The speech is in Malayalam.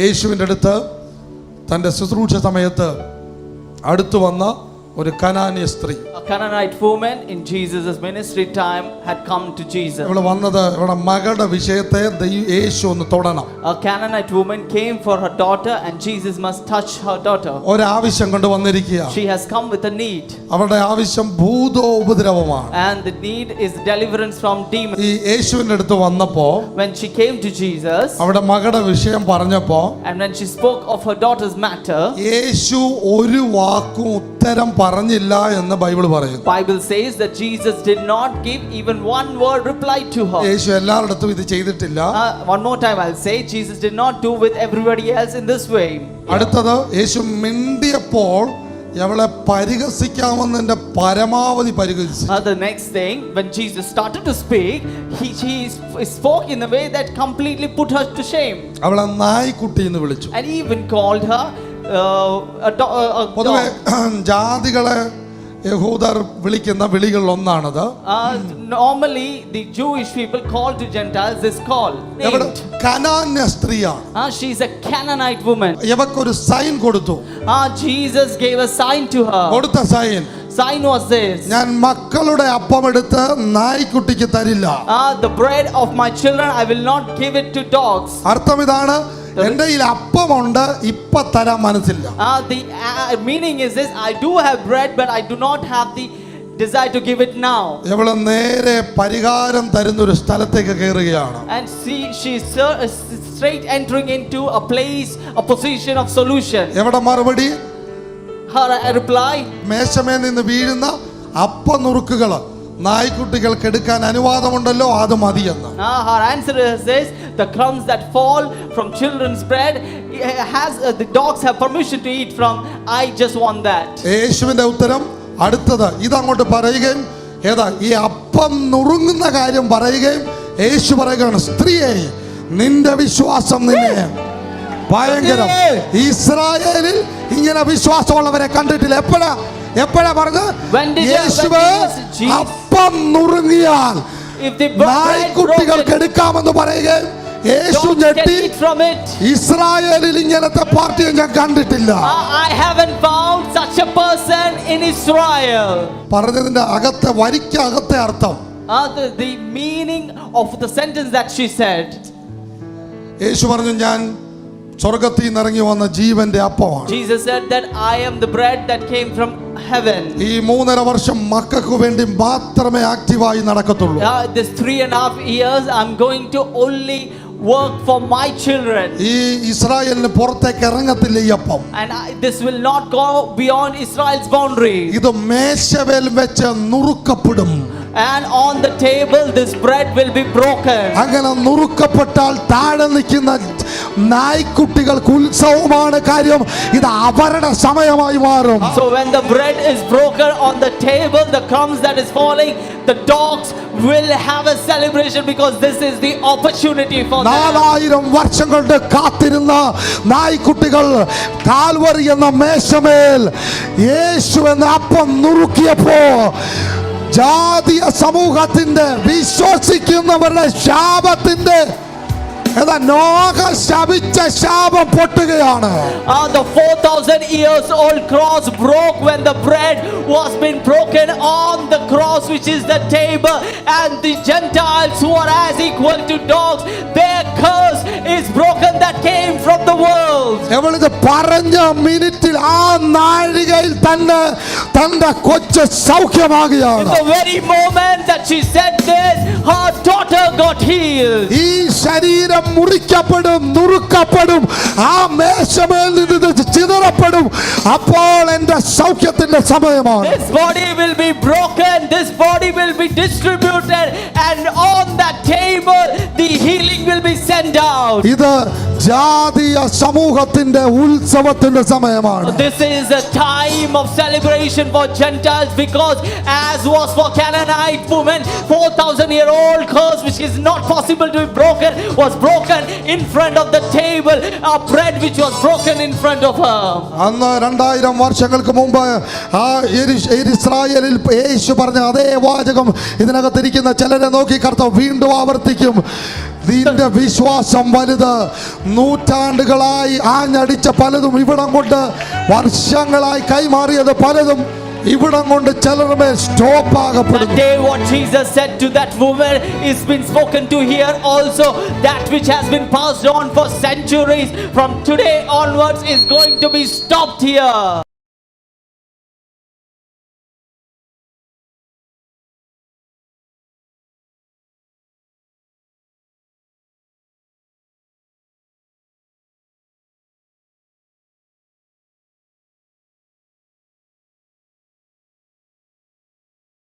യേശുവിന്റെ അടുത്ത് തന്റെ ശുശ്രൂഷ സമയത്ത് അടുത്തു വന്ന ഒരു കനാന്യ സ്ത്രീ A Canaanite woman in Jesus' ministry time had come to Jesus. ഇവിടെ വന്നത് ഇവിടെ മകളുടെ വിഷയത്തെ ദൈ- യേശു ഒന്ന് തൊടണം A Canaanite woman came for her daughter, and Jesus must touch her daughter. ഒരാവശ്യം കൊണ്ട് വന്നിരിക്കുക She has come with a need, അവരുടെ ആവശ്യം ഭൂതോ ഉപദ്രവമാണ് and the need is deliverance from demons. ഈ യേശുവിന്റെ അടുത്ത് വന്നപ്പോ When she came to Jesus, അവിടെ മകളുടെ വിഷയം പറഞ്ഞപ്പോ and when she spoke of her daughter's matter, യേശു ഒരു വാക്കും ഉത്തരം പറഞ്ഞില്ല എന്ന് ബൈബിൾ പറയുന്നു Bible says that Jesus did not give even one word reply to her. യേശു എല്ലായിടത്തും ഇത് ചെയ്തിട്ടില്ല Uh, one more time, I'll say Jesus did not do with everybody else in this way. അടുത്തത് യേശു മിണ്ടിയപ്പോൾ അവളെ പരിഹസിക്കാമെന്നതിന്റെ പരമാവധി പരിഹസിച്ചു Uh, the next thing, when Jesus started to speak, he, he spoke in a way that completely put her to shame അവളെ നായ്ക്കുട്ടി എന്ന് വിളിച്ചു and even called her uh, a, do- a, a പൊതുവെ ജാതികളെ യഹൂദർ വിളിക്കുന്ന വിളികളിൽ ഒന്നാണത് normally the Jewish people call to gentiles is call കനാന്യ സ്ത്രീ ആ she is a Canaanite woman യവക്ക് ഒരു സൈൻ കൊടുത്തു. ആ Jesus gave a sign to her കൊടുത്ത സൈൻ. സൈൻ വാസ് ദിസ് ഞാൻ മക്കളുടെ അപ്പം എടുത്ത് നായ്ക്കുട്ടിക്ക് തരില്ല. ആ the bread of my children I will not give it to dogs. അർത്ഥം ഇതാണ് എന്റെ കയ്യിൽ അപ്പമുണ്ട് ഇപ്പോ തരാൻ മനസ്സില്ല. ആ the meaning is this I do have bread but I do not have the desire to give it now. ഇവൾ നേരെ പരിഹാരം തരുന്ന ഒരു സ്ഥലത്തേക്ക് കേറുകയാണ് and see she is uh, straight entering into a place a position of solution. എവിടെ മറുപടി? Her uh, reply. മേശമേൽ നിന്ന് വീഴുന്ന അപ്പ നുറുക്കുകൾ നായ്ക്കുട്ടികൾക്ക് എടുക്കാൻ അനുവാദമുണ്ടല്ലോ അത് മതിയെന്ന്. Answer is this the crumbs that fall from children's bread eh, has uh, the dogs have permission to eat from. I just want that. യേശുവിന്റെ ഉത്തരം അടുത്തത്. ഇതങ്ങോട്ട് പറയുകയും ഏതാ ഈ അപ്പം നുറുങ്ങുന്ന കാര്യം പറയുകയും യേശു പറയുകയാണ് സ്ത്രീയെ നിന്റെ വിശ്വാസം നിന്നെ. ഭയങ്കരം. ഇസ്രായേലിൽ ഇങ്ങനെ വിശ്വാസമുള്ളവരെ കണ്ടിട്ടില്ല. എപ്പോഴാ? എപ്പോഴാ പറഞ്ഞത്? Did- യേശുവ് അപ്പം നുറുങ്ങിയാൽ നായ്ക്കുട്ടികൾക്ക് എടുക്കാമെന്ന് പറയുകയും യേശു dogs can ഞെട്ടി eat from it. ഇസ്രായേലിൽ ഇങ്ങനത്തെ പാർട്ടിയെ ഞാൻ കണ്ടിട്ടില്ല I I haven't found such a person in Israel. പറഞ്ഞതിന്റെ അകത്തെ വരിക്കകത്തെ അർത്ഥം Uh, the, the meaning of the sentence that she said. യേശു പറഞ്ഞു ഞാൻ സ്വർഗത്തിൽ നിന്ന് ഇറങ്ങി വന്ന ജീവന്റെ അപ്പമാണ് Jesus said that I am the bread that came from heaven. ഈ മൂന്നര വർഷം മക്കൾക്ക് വേണ്ടി മാത്രമേ ആക്റ്റീവായി നടക്കത്തുള്ളൂ Uh, this three and a half years, I'm going to only work for my children. ഈ ഇസ്രായേലിന് പുറത്തേക്ക് ഇറങ്ങത്തില്ല ഈ അപ്പം And I, this will not go beyond Israel's boundary. ഇത് മേശവേൽ വെച്ച് നുറുക്കപ്പെടും And on the table, this bread will be broken. അങ്ങനെ നുറുക്കപ്പെട്ടാൽ താഴെ നിൽക്കുന്ന നായ്ക്കുട്ടികൾക്ക് ഉത്സവമാണ് കാര്യം ഇത് അവരുടെ സമയമായി മാറും So when the bread is broken on the table, the crumbs that is falling, the dogs will have a celebration because this is the opportunity for them. നാലായിരം വർഷം കൊണ്ട് കാത്തിരുന്ന നായ്ക്കുട്ടികൾ കാൽവറി എന്ന മേശമേൽ യേശു എന്ന അപ്പം നുറുക്കിയപ്പോ ജാതീയ സമൂഹത്തിന്റെ വിശ്വസിക്കുന്നവരുടെ ശാപത്തിന്റെ ഏതാ നോക ശപിച്ച ശാപം പൊട്ടുകയാണ് Ah, the 4,000 years old cross broke when the bread was been broken on the cross, which is the table, and the Gentiles who are as equal to dogs, their curse is broken that came from the world. എവളിത് പറഞ്ഞ മിനിറ്റിൽ ആ നാഴികയിൽ തന്നെ തന്റെ കൊച്ചു സൗഖ്യമാകുകയാണ് The very moment that she said this, her daughter got healed. ഈ ശരീരം മുറിക്കപ്പെടും നുറുക്കപ്പെടും ആ മേശമേൽ നിന്ന് ചിതറപ്പെടും അപ്പോൾ എന്റെ സൗഖ്യത്തിന്റെ സമയമാണ് This body will be broken, this body will be distributed, and on that table, the healing will be sent out. ഇത് ജാതീയ സമൂഹത്തിന്റെ ഉത്സവത്തിന്റെ സമയമാണ് This is a time of celebration for Gentiles because, as was for Canaanite women, 4,000 year old curse which is not possible to be broken was broken in front of the table, a bread which was broken in front of her. അന്ന് രണ്ടായിരം വർഷങ്ങൾക്ക് മുമ്പ് ആ ഇസ്രായേലിൽ യേശു പറഞ്ഞ അതേ വാചകം ഇതിനകത്തിരിക്കുന്ന ചിലരെ നോക്കി കർത്താവ് വീണ്ടും ആവർത്തിക്കും നിന്റെ വിശ്വാസം വലുത് നൂറ്റാണ്ടുകളായി ആഞ്ഞടിച്ച പലതും ഇവിടം കൊണ്ട് വർഷങ്ങളായി കൈമാറിയത് പലതും ഇവിടം കൊണ്ട് ചിലരുടെ സ്റ്റോപ്പ് here.